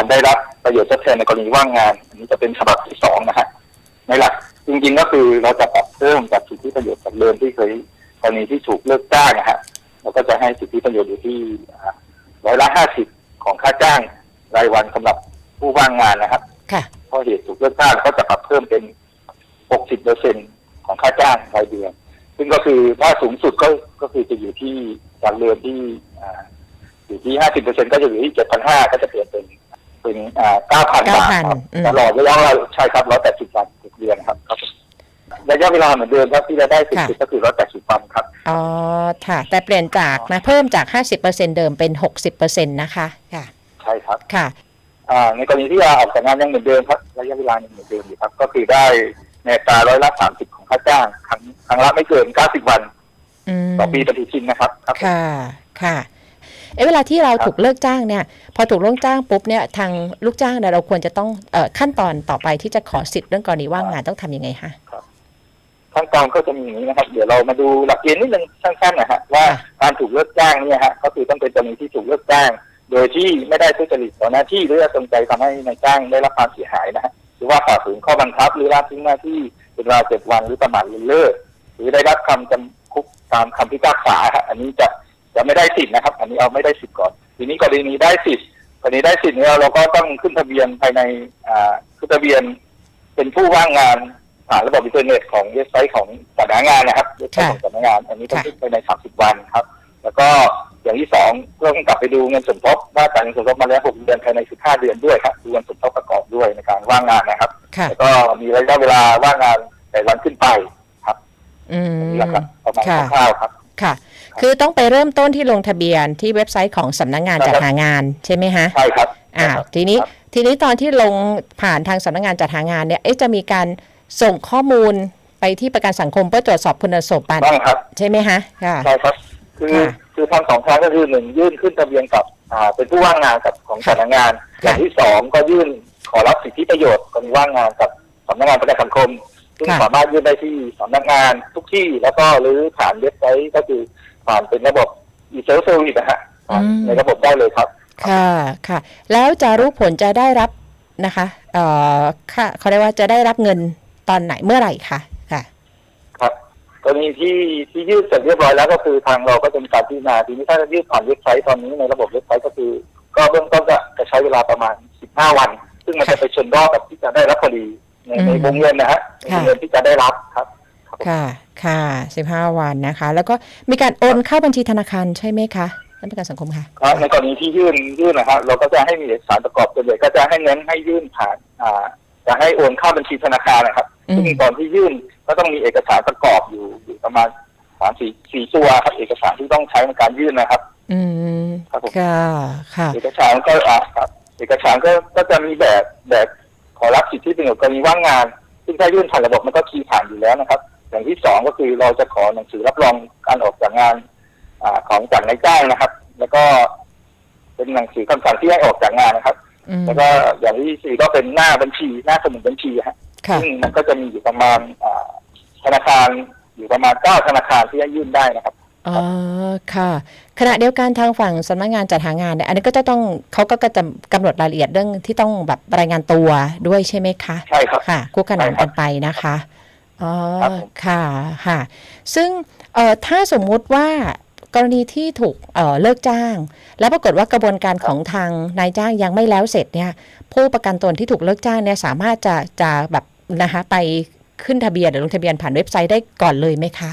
การได้รับประโยชน์ทดแทนในกรณีว่างงาน อันนี้จะเป็นฉบับที่สองนะฮะในหลักจริงๆก็คือเราจะปรับเพิ่มจากสิทธิประโยชน์จากเดิมที่เคยกรณีที่ถูกเลิกจ้างนะฮะเราก็จะให้สิทธิประโยชน์อยู่ที่อ่าร้อยละห้าสิบของค่าจ้างรายวันสำหรับผู้ว่างงานนะครับค่ะเพราะเหตุถูกเลิกจ้างก็จะปรับเพิ่มเป็น60เปอร์เซ็นของค่าจ้างรายเดือน ซึ่งก็คือถ้าสูงสุดก็ก็คือจะอยู่ที่จากเดือนที่อ่าอยู่ที่50เปอร์เซ็นก็จะอยู่ที่7,500ก็จะเปลี่ยนเป็น เป็นอ่า9,000บาทครับอืม ตลอดระยะเวลาใช่ครับ180วันทุกเดือนครับครับระยะเวลาเหมือนเดิมครับที่จะได้สิทธิ์ก็คือ180วันครับ อ๋อค่ะ แต่เปลี่ยนจากนะเพิ่มจาก 50%เดิมเป็น 60%นะคะค่ะ ใช่ครับ ค่ะ อ่าในกรณีที่ลาออกจากงานยังเหมือนเดิมครับระยะเวลายังเหมือนเดิมอยู่ครับ ก็คือได้ในอัตราร้อยละ30ของค่าจ้างครั้งครั้งละไม่เกิน90วันอืมต่อปีปฏิทินนะครับครับ ค่ะ ค่ะ เอะเวลาที่เราครับถูกเลิกจ้างเนี่ยพอถูกเลิกจ้างปุ๊บเนี่ยทางลูกจ้างเนี่ยเราควรจะต้องเอ่อขั้นตอนต่อไปที่จะขอสิทธิ์เรื่องกรณีว่างงานต้องทำยังไงคะขั้นตอนก็จะมีอย่างนี้นะครับ เดี๋ยวเรามาดูหลักเกณฑ์นิดนึงสั้นๆนะฮะว่าค่ะการถูกเลิกจ้างเนี่ยฮะก็คือต้องเป็นกรณีที่ถูกเลิกจ้าง โดยที่ไม่ได้ทุจริตต่อหน้าที่หรือจงใจทำให้นายจ้างได้รับความเสียหายนะฮะหรือว่าฝ่าฝืนข้อบังคับหรือละทิ้งหน้าที่เป็นเวลาเจ็ดวันหรือประมาทเลินเล่อหรือได้รับคำจำคุกตามคำพิพากษาฮะอันนี้จะ จะไม่ได้สิทธิ์นะครับ อันนี้เอาไม่ได้สิทธิ์ก่อน ทีนี้กรณีได้สิทธิ์กรณีได้สิทธิ์เนี่ยเราก็ต้องขึ้นทะเบียนภายในอ่าขึ้นทะเบียน เป็นผู้ว่างงานผ่านระบบอินเทอร์เน็ตของเว็บไซต์ของสำนักงานนะครับเว็บไซต์ของสำนักงาน อันนี้ต้องค่ะขึ้นไปใน30 วันครับ แล้วก็อย่างที่สองก็ต้องกลับไปดูเงินสมทบว่าจ่ายเงินสมทบมาแล้ว6เดือนภายใน 15 เดือนด้วยครับดูเงินสมทบประกอบด้วยในการว่างงานนะครับค่ะแล้วก็มีระยะเวลาว่างงานแต่วันขึ้นไปครับอือันมนี้แหละครับประมาณค่ะคร่าวๆครับ ค่ะ คือต้องไปเริ่มต้นที่ลงทะเบียนที่เว็บไซต์ของสำนักงานครับจัดหางานใช่ไหมฮะใช่ครับอ่าครับทีนี้ครับทีนี้ตอนที่ลงผ่านทางสำนักงานจัดหางานเนี่ยเอ๊ะจะมีการส่งข้อมูลไปที่ประกันสังคมเพื่อตรวจสอบคุณสมบัติต้องครับใช่ไหมฮะค่ะใช่ครับคือค่ะคือทำสองครั้งก็คือหนึ่งยื่นขึ้นทะเบียนกับอ่าเป็นผู้ว่างงานกับของค่ะสำนักงานค่ะอย่างที่สองก็ยื่นขอรับสิทธิประโยชน์กรณีว่างงานกับสำนักงานประกันสังคม ซึ่งค่ะสามารถยื่นได้ที่สำนักงานทุกที่แล้วก็หรือผ่านเว็บไซต์ก็คือผ่านเป็นระบบ e-self service นะฮะผ่านในระบบได้เลยครับ ค่ะค่ะ แล้วจะรู้ผลจะได้รับนะคะเอ่อค่าเขาเรียกว่าจะได้รับเงินตอนไหนเมื่อไหร่คะค่ะ ครับกรณีที่ที่ยื่นเสร็จเรียบร้อยแล้วก็คือทางเราก็จะมีการพิจารณาทีนี้ถ้ายื่นผ่านเว็บไซต์ตอนนี้ในระบบเว็บไซต์ก็คือ ก็เบื้องต้นจะจะใช้เวลาประมาณ 15 วัน ซึ่งมันจะไปชนรอบกับที่จะได้รับพอดี ในอืมในวงเงินนะฮะในวงเงินที่จะได้รับครับ ค่ะค่ะสิบห้าวันนะคะ แล้วก็มีการโอนเข้าบัญชีธนาคารใช่ไหมคะท่านประกันสังคมค่ะครับในกรณีที่ยื่นยื่นนะครับเราก็จะให้มีเอกสารประกอบตัวเลยก็จะให้เน้นให้ยื่นผ่านอ่าจะให้โอนเข้าบัญชีธนาคารนะครับอืมซึ่งตอนที่ยื่นก็ต้องมีเอกสารประกอบอยู่อยู่ประมาณสามสี่สี่ตัวครับ เอกสารที่ต้องใช้ในการยื่นนะครับ อืมครับผมค่ะค่ะ เอกสารก็อ่าครับ เอกสารก็ก็จะมีแบบแบบ ขอรับสิทธิประโยชน์กรณีว่างงาน ซึ่งถ้ายื่นผ่านระบบมันก็คีย์ผ่านอยู่แล้วนะครับ อย่างที่สองก็คือเราจะขอหนังสือรับรองการออกจากงานอ่าของจากนายจ้างนะครับ แล้วก็เป็นหนังสือคำสั่งที่ให้ออกจากงานนะครับอืมแล้วก็อย่างที่สี่ก็เป็นหน้าบัญชี หน้าสมุดบัญชีฮะค่ะซึ่งมันก็จะมีอยู่ประมาณอ่าธนาคารอยู่ประมาณเก้าธนาคารที่ให้ยื่นได้นะครับ อ๋อค่ะ ขณะเดียวกันทางฝั่งสำนักงานจัดหางานเนี่ยอันนี้ก็จะต้องเขาก็จะกำหนดรายละเอียดเรื่องที่ต้องแบบรายงานตัวด้วยใช่ไหมคะใช่ครับค่ะคู่ขนานใช่ครักับนไปนะคะอ๋อครับผมค่ะค่ะ ซึ่งเอ่อถ้าสมมุติว่ากรณีที่ถูกเอ่อเลิกจ้าง แล้วปรากฏว่ากระบวนการของทางนายจ้างยังไม่แล้วเสร็จเนี่ยผู้ประกันตนที่ถูกเลิกจ้างเนี่ยสามารถจะจะแบบนะคะไปขึ้นทะเบียนหรือลงทะเบียนผ่านเว็บไซต์ได้ก่อนเลยไหมคะ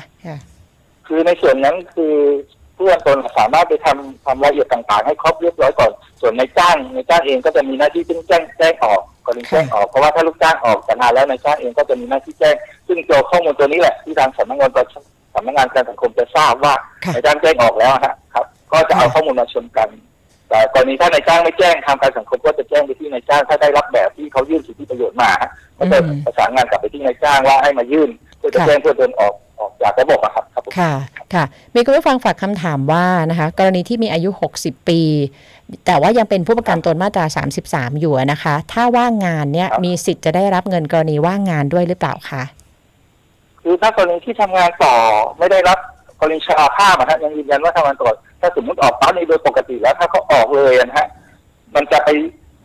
ค่ะคือในส่วนนั้นคือผู้ประกันตนสามารถไปทำทำรายละเอียดต่างๆ ให้ครบเรียบร้อยก่อน ส่วนในายจ้างในายจ้างเองก็จะมีหน้าที่แจ้งแจ้งแจ้งออกกรณีแจ้งออกเพราะว่าถ้าลูกจ้างออกจากงานแล้วนายจ้างเองก็จะมีหน้าที่แจ้ง ซึ่งตัวข้อมูลตัวนี้แหละที่ทางสำนักงานประสำนักงานการสังคมจะทราบว่าค่ะนายจ้างแจ้งออกแล้วฮะครับ ก็จะเอาค่ะข้อมูลมาชนกัน แต่กรณีถ้านายจ้างไม่แจ้งทางการสังคมก็จะแจ้งไปที่นายจ้างถ้าได้รับแบบที่เขายื่นสิทธิประโยชน์มาฮะก็จะประสานงานกลับไปที่นายจ้างว่าให้มายื่นเพื่อจะแจ้งเพื่อเดินออกออกจากระบบอะครับ ครับผมค่ะ ค่ะ มีคุณผู้ฟังฝากคำถามว่านะคะ กรณีที่มีอายุ 60 ปี แต่ว่ายังเป็นผู้ประกันตนมาตรา 33 อยู่อะนะคะ ถ้าว่างงานเนี่ยครับมีสิทธิ์จะได้รับเงินกรณีว่างงานด้วยหรือเปล่าคะคือถ้ากรณีที่ทำงานต่อไม่ได้รับกรณีชราภาพอะฮะยังยืนยันว่าทำงานต่อถ้าสมมติออกปั๊บในโดยปกติแล้วถ้าเขาออกเลยอะนะฮะมันจะไป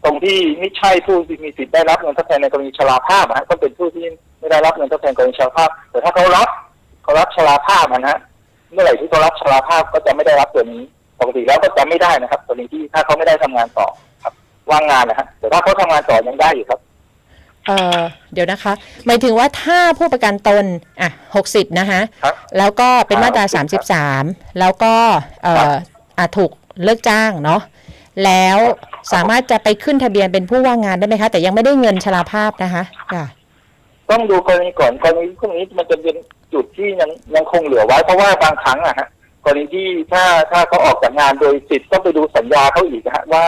ตรงที่ไม่ใช่ผู้ที่มีสิทธิ์ได้รับเงินทดแทนในกรณีชราภาพนะฮะก็เป็นผู้ที่ไม่ได้รับเงินทดแทนกรณีชราภาพ แต่ถ้าเขารับ เขารับชราภาพนะฮะเมื่อไหร่ที่เขารับชราภาพก็จะไม่ได้รับตัวนี้ปกติแล้วก็จะไม่ได้นะครับกรณีที่ถ้าเขาไม่ได้ทำงานต่อครับว่างงานนะฮะแต่ถ้าเขาทำงานต่อยังได้อยู่ครับเอ่อเดี๋ยวนะคะ หมายถึงว่าถ้าผู้ประกันตนอะหกสิบนะคะครับแล้วก็เป็นมาตราครับ33แล้วก็เอ่ครัอบอะถูกเลิกจ้างเนาะแล้วสามารถจะไปขึ้นทะเบียนเป็นผู้ว่างงานได้ไหมคะ แต่ยังไม่ได้เงินชราภาพนะคะค่ะ ต้องดูกรณีก่อนกรณีพวกนี้มันจะเป็นจุดที่ยังยังคงเหลือไว้ เพราะว่าบางครั้งอะฮะกรณีที่ถ้าถ้าเขาออกจากงานโดยสิทธิ์ต้องไปดูสัญญาเขาอีกนะฮะว่า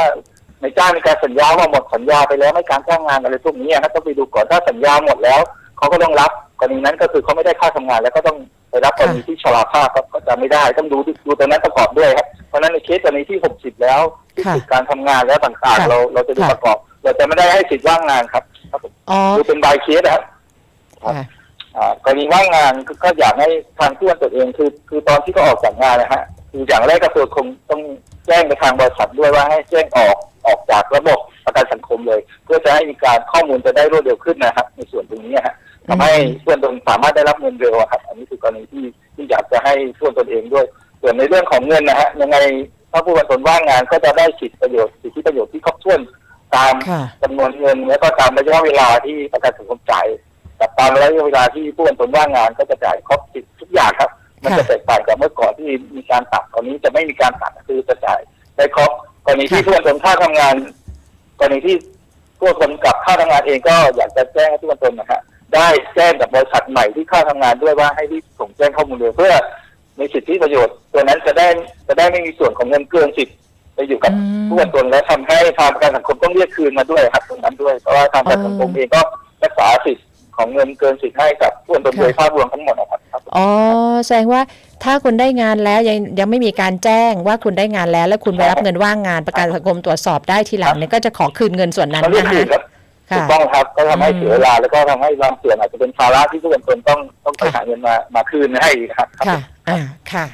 ในจ้างมีการสัญญาว่าหมดสัญญาไปแล้วไม่การจ้างงานอะไรพวกนี้อะฮะต้องไปดูก่อนถ้าสัญญาหมดแล้วเขาก็ต้องรับกรณีนั้นก็คือเขาไม่ได้ค่าทำงาน แล้วก็ต้องไปรับกรณีที่ชราภาพครับก็จะไม่ได้ต้องดูดูตรงนั้นประกอบด้วยครับเพราะฉะนั้นในเคสกรณีที่ 60 แล้วที่ค่ะสิทธิการทำงานแล้วต่างค่ะๆเราเราจะดูค่ะประกอบ เราจะไม่ได้ให้สิทธิ์ว่างงานครับครับผมอ๋อดูเป็นบายเคสนะครับ ค่ะอ่ากรณีว่างงานก็ก็อยากให้ทางผู้ตัวเองคือ คือตอนที่เขาออกจากงานนะฮะคืออย่างแรกก็คือคงต้องแจ้งไปทางบริษัทด้วยว่าให้แจ้งออกออกจากระบบประกันสังคมเลย เพื่อจะให้มีการข้อมูลจะได้รวดเร็วขึ้นนะครับ ในส่วนตรงนี้ฮะทำให้เพื่อนตนสามารถได้รับเงินเร็วอะครับ อันนี้คือกรณีที่ที่อยากจะให้เพื่อนตนเองด้วย ส่วนในเรื่องของเงินนะฮะยังไงถ้าผู้ประกันตนว่างงานก็จะได้สิทธิประโยชน์สิทธิประโยชน์ที่ครบถ้วนตามค่ะจำนวนเงินแล้วก็ตามระยะเวลาที่ประกันสังคมจ่าย กับตามระยะเวลาที่ผู้เป็นตนว่างงานก็จะจ่ายครบสิทธิ์ทุกอย่างครับ มันจะค่ะแตกต่างจากเมื่อก่อนที่มีการตัดตอนนี้จะไม่มีการตัดคือจะจ่ายได้ครบกรณีที่ค่ะผู้เป็นตนค่าทำงานกรณีที่ผู้เป็นตนกับค่าทำงานเองก็อยากจะแจ้งให้ผู้เป็นตนนะฮะได้แจ้งกับบริษัทใหม่ที่ค่าทำงานด้วยว่าให้รีบส่งแจ้งข้อมูลเร็วเพื่อมีสิทธิประโยชน์ ตัวนั้นจะได้จะได้ไม่มีส่วนของเงินเกินสิทธิ์ไปอยู่กับอืมผู้เป็นตนและทำให้ทางประกันสังคมต้องเรียกคืนมาด้วยครับตรงนั้นด้วยเพราะว่าทางประกันสังคมเองก็รักษาสิทธิ์ ของเงินเกินสิทธิ์ให้กับผู้เป็นตนโดยภาพรวมทั้งหมดนะครับครับอ๋อแสดงว่าถ้าคุณได้งานแล้วยังยังไม่มีการแจ้งว่าคุณได้งานแล้ว แล้วคุณไปรับเงินว่างงานประกันสังคมตรวจสอบได้ทีหลังเนี่ยก็จะขอคืนเงินส่วนนั้นเขาเรียกนะคืคะนครับถูค่ะกต้องครับก็ทำให้อืมเสียเวลาแล้วก็ทำให้บางส่วนอาจจะเป็นภาระที่ผู้เป็นตนต้องต้องไปค่ะหาเงินมามาคืนให้อีกครับครับค่ะอ่าค่ะ